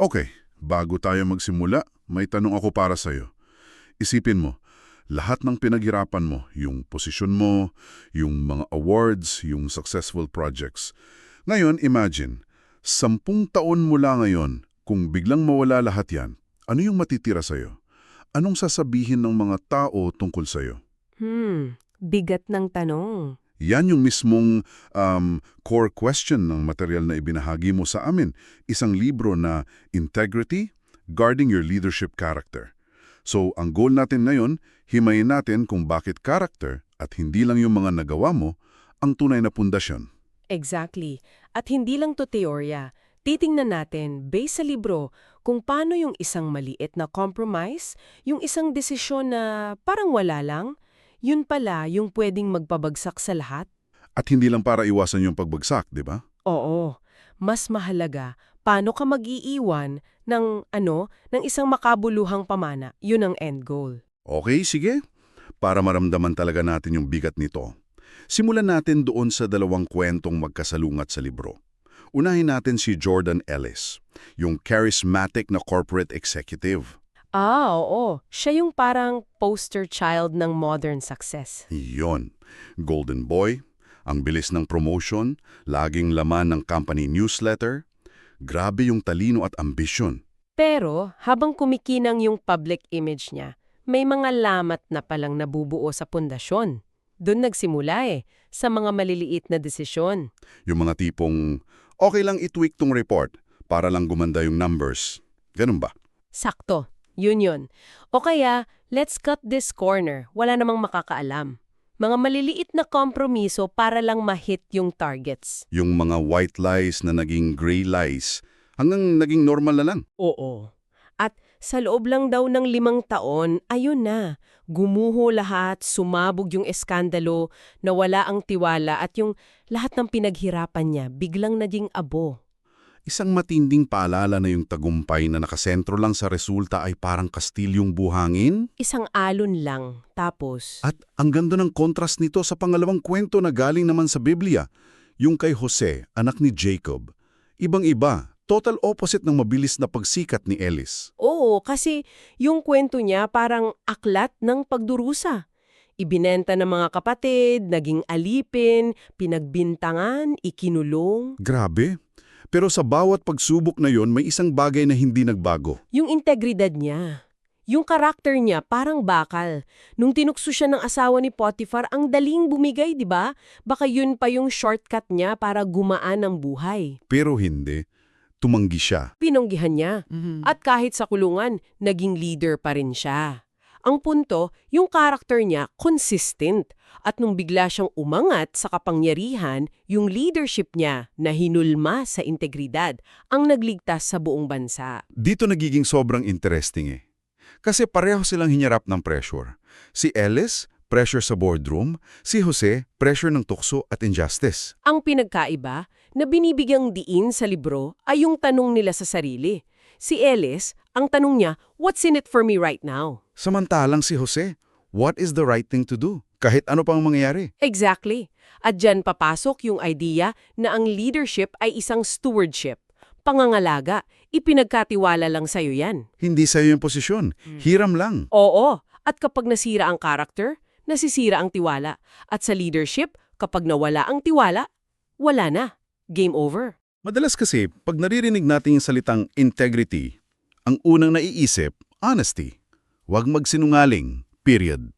Okay, bago tayo magsimula, may tanong ako para sa'yo. Isipin mo, lahat ng pinaghirapan mo, yung posisyon mo, yung mga awards, yung successful projects. Ngayon, imagine, sampung taon mula ngayon, kung biglang mawala lahat yan, ano yung matitira sa'yo? Anong sasabihin ng mga tao tungkol sa'yo? Hmm, bigat ng tanong. Yan yung mismong um, core question ng material na ibinahagi mo sa amin. Isang libro na Integrity, Guarding Your Leadership Character. So, ang goal natin ngayon, himayin natin kung bakit character at hindi lang yung mga nagawa mo ang tunay na pundasyon. Exactly. At hindi lang to teorya. Titingnan natin, based sa libro, kung paano yung isang maliit na compromise, yung isang desisyon na parang wala lang, yun pala yung pwedeng magpabagsak sa lahat. At hindi lang para iwasan yung pagbagsak, di ba? Oo, mas mahalaga, paano ka mag-iiwan ng, ano, ng isang makabuluhang pamana. Yun ang end goal. Okay, sige. Para maramdaman talaga natin yung bigat nito. Simulan natin doon sa dalawang kwentong magkasalungat sa libro. Unahin natin si Jordan Ellis, yung charismatic na corporate executive. Ah, oo. Siya yung parang poster child ng modern success. Iyon. Golden Boy, ang bilis ng promotion, laging laman ng company newsletter. Grabe yung talino at ambisyon. Pero, habang kumikinang yung public image niya, may mga lamat na palang nabubuo sa pundasyon. Doon nagsimula eh, sa mga maliliit na desisyon. Yung mga tipong, okay lang i-tweak tong report para lang gumanda yung numbers. Ganun ba? Sakto, yun yun. O kaya, let's cut this corner, wala namang makakaalam. Mga maliliit na kompromiso para lang ma-hit yung targets. Yung mga white lies na naging gray lies hanggang naging normal na lang. Oo. At sa loob lang daw ng limang taon, ayun na, gumuho lahat, sumabog yung eskandalo, nawala ang tiwala at yung lahat ng pinaghirapan niya biglang naging abo. Isang matinding paalala na yung tagumpay na nakasentro lang sa resulta ay parang kastilyong buhangin. Isang alon lang, tapos... At ang ganda ng kontrast nito sa pangalawang kwento na galing naman sa Biblia, yung kay Jose, anak ni Jacob. Ibang-iba, total opposite ng mabilis na pagsikat ni Ellis. Oo, kasi yung kwento niya parang aklat ng pagdurusa. Ibinenta ng mga kapatid, naging alipin, pinagbintangan, ikinulong. Grabe. Pero sa bawat pagsubok na yon may isang bagay na hindi nagbago. Yung integridad niya. Yung karakter niya parang bakal. Nung tinukso siya ng asawa ni Potiphar, ang daling bumigay, di ba? Baka yun pa yung shortcut niya para gumaan ang buhay. Pero hindi. Tumanggi siya. Pinonggihan niya. At kahit sa kulungan, naging leader pa rin siya. Ang punto, yung karakter niya consistent. At nung bigla siyang umangat sa kapangyarihan, yung leadership niya na hinulma sa integridad ang nagligtas sa buong bansa. Dito nagiging sobrang interesting eh. Kasi pareho silang hinyarap ng pressure. Si Ellis, pressure sa boardroom. Si Jose, pressure ng tukso at injustice. Ang pinagkaiba na binibigyang diin sa libro ay yung tanong nila sa sarili. Si Ellis, ang tanong niya, what's in it for me right now? Samantalang si Jose, what is the right thing to do? Kahit ano pang mangyayari. Exactly. At dyan papasok yung idea na ang leadership ay isang stewardship. Pangangalaga, ipinagkatiwala lang sa'yo yan. Hindi sa'yo yung posisyon. Hiram lang. Oo, at kapag nasira ang character, nasisira ang tiwala. At sa leadership, kapag nawala ang tiwala, wala na. Game over. Madalas kasi, pag naririnig natin yung salitang integrity, ang unang naiisip, honesty. Huwag magsinungaling, period.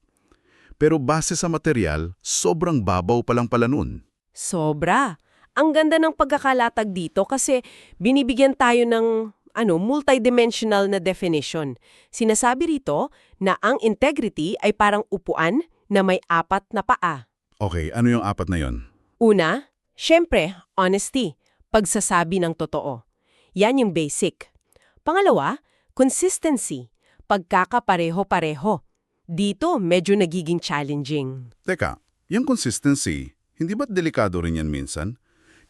Pero base sa material, sobrang babaw pa lang pala nun. Sobra. Ang ganda ng pagkakalatag dito kasi binibigyan tayo ng ano, multidimensional na definition. Sinasabi rito na ang integrity ay parang upuan na may apat na paa. Okay, ano yung apat na yon? Una, syempre, honesty, pagsasabi ng totoo. Yan yung basic. Pangalawa, consistency, pagkakapareho-pareho. Dito, medyo nagiging challenging. Teka, yung consistency, hindi ba't delikado rin yan minsan?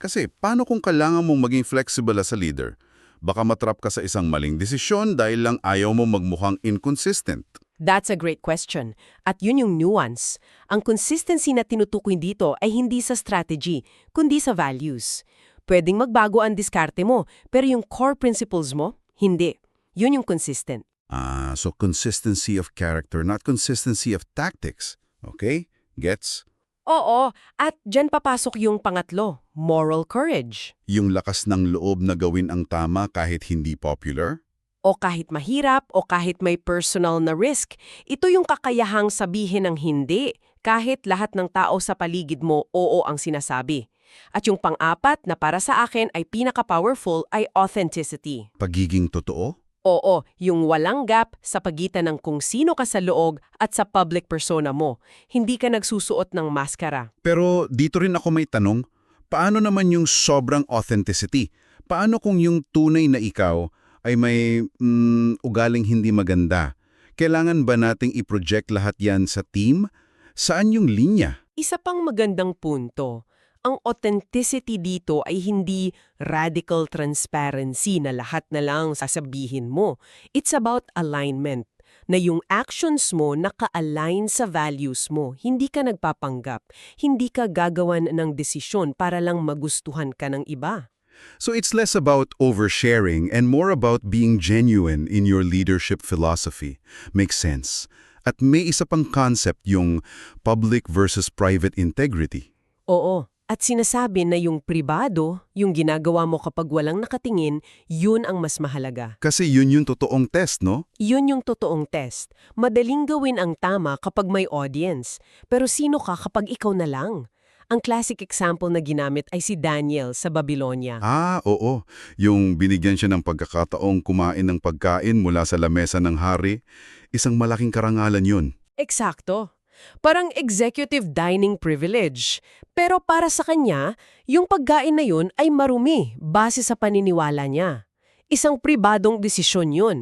Kasi paano kung kailangan mong maging flexible as a leader? Baka matrap ka sa isang maling desisyon dahil lang ayaw mo magmukhang inconsistent. That's a great question. At yun yung nuance. Ang consistency na tinutukoy dito ay hindi sa strategy, kundi sa values. Pwedeng magbago ang diskarte mo, pero yung core principles mo, Hindi. Yun yung consistent. Ah, so consistency of character, not consistency of tactics. Okay? Gets? Oo, at dyan papasok yung pangatlo, moral courage. Yung lakas ng loob na gawin ang tama kahit hindi popular? O kahit mahirap o kahit may personal na risk, ito yung kakayahang sabihin ng hindi kahit lahat ng tao sa paligid mo oo ang sinasabi. At yung pang-apat na para sa akin ay pinaka-powerful ay authenticity. Pagiging totoo? Oo, yung walang gap sa pagitan ng kung sino ka sa loob at sa public persona mo. Hindi ka nagsusuot ng maskara. Pero dito rin ako may tanong, paano naman yung sobrang authenticity? Paano kung yung tunay na ikaw ay may mm, ugaling hindi maganda? Kailangan ba nating i-project lahat yan sa team? Saan yung linya? Isa pang magandang punto, ang authenticity dito ay hindi radical transparency na lahat na lang sasabihin mo. It's about alignment, na yung actions mo naka-align sa values mo. Hindi ka nagpapanggap, hindi ka gagawan ng desisyon para lang magustuhan ka ng iba. So it's less about oversharing and more about being genuine in your leadership philosophy. Makes sense. At may isa pang concept yung public versus private integrity. Oo, at sinasabi na yung pribado, yung ginagawa mo kapag walang nakatingin, yun ang mas mahalaga. Kasi yun yung totoong test, no? Yun yung totoong test. Madaling gawin ang tama kapag may audience. Pero sino ka kapag ikaw na lang? Ang classic example na ginamit ay si Daniel sa Babylonia. Ah, oo. Yung binigyan siya ng pagkakataong kumain ng pagkain mula sa lamesa ng hari, isang malaking karangalan yun. Eksakto. Parang executive dining privilege. Pero para sa kanya, yung pagkain na yun ay marumi base sa paniniwala niya. Isang pribadong desisyon yun.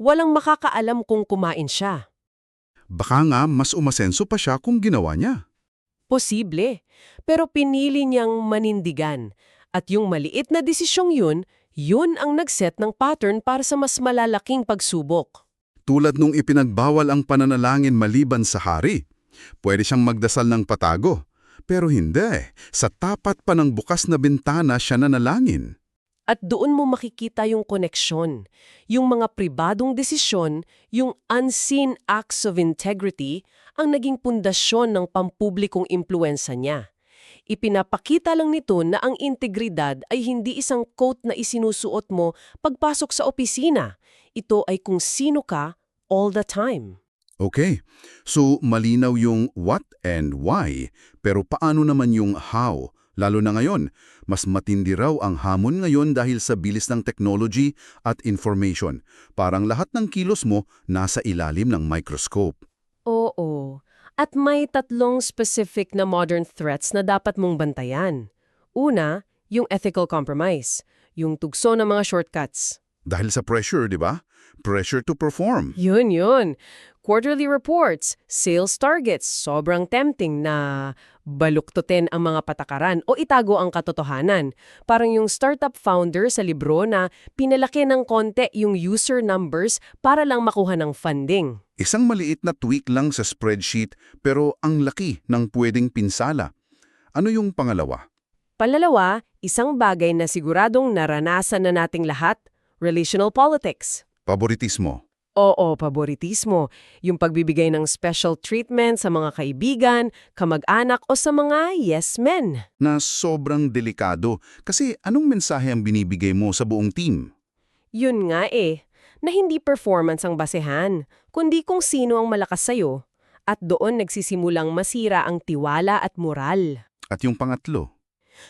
Walang makakaalam kung kumain siya. Baka nga mas umasenso pa siya kung ginawa niya. Posible. Pero pinili niyang manindigan. At yung maliit na desisyong yun, yun ang nagset ng pattern para sa mas malalaking pagsubok. Tulad nung ipinagbawal ang pananalangin maliban sa hari. Pwede siyang magdasal ng patago. Pero hindi. Sa tapat pa ng bukas na bintana siya nanalangin. At doon mo makikita yung koneksyon, yung mga pribadong desisyon, yung unseen acts of integrity, ang naging pundasyon ng pampublikong impluensya niya. Ipinapakita lang nito na ang integridad ay hindi isang coat na isinusuot mo pagpasok sa opisina. Ito ay kung sino ka all the time. Okay, so malinaw yung what and why, pero paano naman yung how? Lalo na ngayon, mas matindi raw ang hamon ngayon dahil sa bilis ng technology at information. Parang lahat ng kilos mo nasa ilalim ng microscope. Oo. At may tatlong specific na modern threats na dapat mong bantayan. Una, yung ethical compromise, yung tugso ng mga shortcuts. Dahil sa pressure, di ba? Pressure to perform. Yun yun. Quarterly reports, sales targets, sobrang tempting na baluktutin ang mga patakaran o itago ang katotohanan. Parang yung startup founder sa libro na pinalaki ng konti yung user numbers para lang makuha ng funding. Isang maliit na tweak lang sa spreadsheet pero ang laki ng pwedeng pinsala. Ano yung pangalawa? Palalawa, isang bagay na siguradong naranasan na nating lahat, relational politics. Paboritismo. Oo, paboritismo. Yung pagbibigay ng special treatment sa mga kaibigan, kamag-anak o sa mga yes men. Na sobrang delikado kasi anong mensahe ang binibigay mo sa buong team? Yun nga eh, na hindi performance ang basehan, kundi kung sino ang malakas sa'yo. At doon nagsisimulang masira ang tiwala at moral. At yung pangatlo?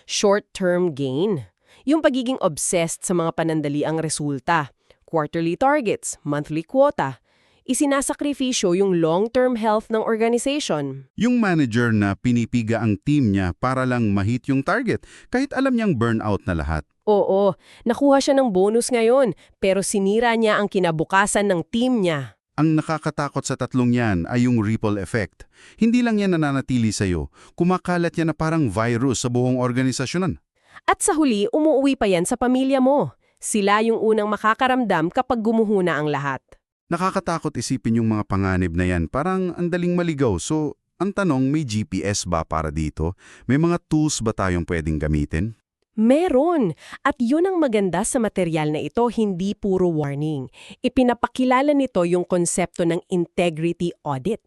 Short-term gain. Yung pagiging obsessed sa mga panandaliang resulta. Quarterly targets, monthly quota. Isinasakripisyo yung long-term health ng organization. Yung manager na pinipiga ang team niya para lang mahit yung target kahit alam niyang burnout na lahat. Oo, nakuha siya ng bonus ngayon, pero sinira niya ang kinabukasan ng team niya. Ang nakakatakot sa tatlong yan ay yung ripple effect. Hindi lang yan nananatili sa'yo, kumakalat yan na parang virus sa buong organisasyonan. At sa huli, umuwi pa yan sa pamilya mo. Sila yung unang makakaramdam kapag gumuhuna ang lahat. Nakakatakot isipin yung mga panganib na yan, parang ang daling maligaw. So, ang tanong, may GPS ba para dito? May mga tools ba tayong pwedeng gamitin? Meron. At yun ang maganda sa material na ito, hindi puro warning. Ipinapakilala nito yung konsepto ng integrity audit.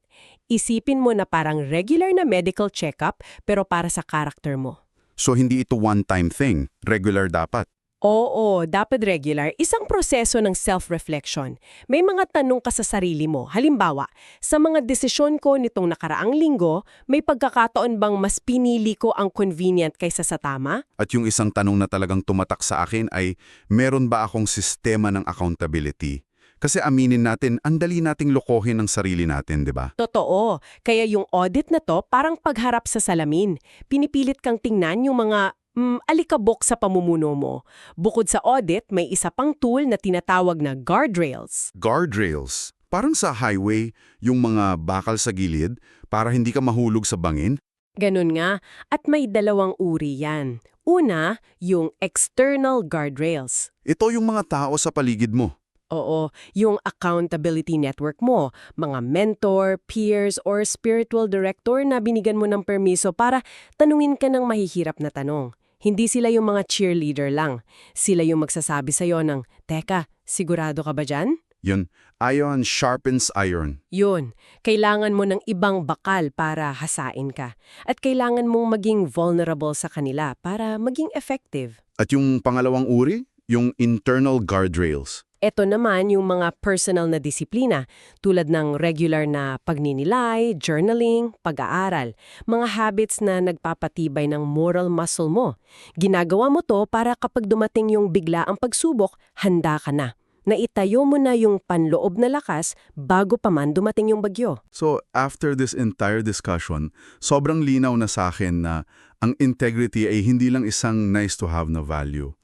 Isipin mo na parang regular na medical checkup pero para sa karakter mo. So hindi ito one-time thing, regular dapat. Oo, dapat regular. Isang proseso ng self-reflection. May mga tanong ka sa sarili mo. Halimbawa, sa mga desisyon ko nitong nakaraang linggo, may pagkakataon bang mas pinili ko ang convenient kaysa sa tama? At yung isang tanong na talagang tumatak sa akin ay, meron ba akong sistema ng accountability? Kasi aminin natin, ang dali nating lokohin ng sarili natin, di ba? Totoo. Kaya yung audit na to parang pagharap sa salamin. Pinipilit kang tingnan yung mga mm, alikabok sa pamumuno mo. Bukod sa audit, may isa pang tool na tinatawag na guardrails. Guardrails. Parang sa highway, yung mga bakal sa gilid para hindi ka mahulog sa bangin. Ganun nga, at may dalawang uri yan. Una, yung external guardrails. Ito yung mga tao sa paligid mo. Oo, yung accountability network mo, mga mentor, peers, or spiritual director na binigyan mo ng permiso para tanungin ka ng mahihirap na tanong. Hindi sila yung mga cheerleader lang. Sila yung magsasabi sa'yo ng, Teka, sigurado ka ba dyan? Yun, iron sharpens iron. Yun, kailangan mo ng ibang bakal para hasain ka. At kailangan mong maging vulnerable sa kanila para maging effective. At yung pangalawang uri, yung internal guardrails. Ito naman yung mga personal na disiplina tulad ng regular na pagninilay, journaling, pag-aaral, mga habits na nagpapatibay ng moral muscle mo. Ginagawa mo to para kapag dumating yung bigla ang pagsubok, handa ka na. Naitayo mo na yung panloob na lakas bago pa man dumating yung bagyo. So, after this entire discussion, sobrang linaw na sa akin na ang integrity ay hindi lang isang nice to have na value.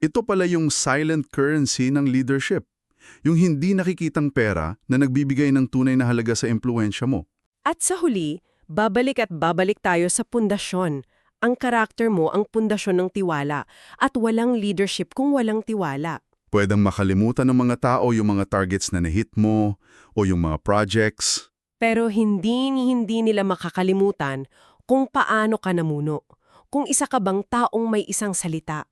Ito pala yung silent currency ng leadership. Yung hindi nakikitang pera na nagbibigay ng tunay na halaga sa impluensya mo. At sa huli, babalik at babalik tayo sa pundasyon. Ang karakter mo ang pundasyon ng tiwala at walang leadership kung walang tiwala. Pwedeng makalimutan ng mga tao yung mga targets na nahit mo o yung mga projects. Pero hindi hindi nila makakalimutan kung paano ka namuno. Kung isa ka bang taong may isang salita.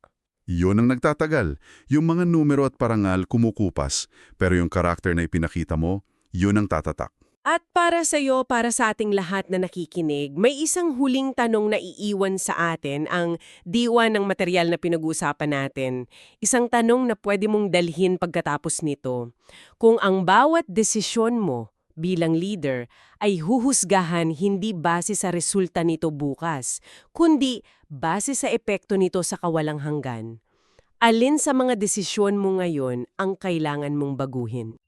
Yun ang nagtatagal. Yung mga numero at parangal kumukupas, pero yung karakter na ipinakita mo, yun ang tatatak. At para sa iyo, para sa ating lahat na nakikinig, may isang huling tanong na iiwan sa atin ang diwa ng material na pinag-uusapan natin. Isang tanong na pwede mong dalhin pagkatapos nito. Kung ang bawat desisyon mo bilang leader ay huhusgahan hindi base sa resulta nito bukas, kundi base sa epekto nito sa kawalang hanggan. Alin sa mga desisyon mo ngayon ang kailangan mong baguhin?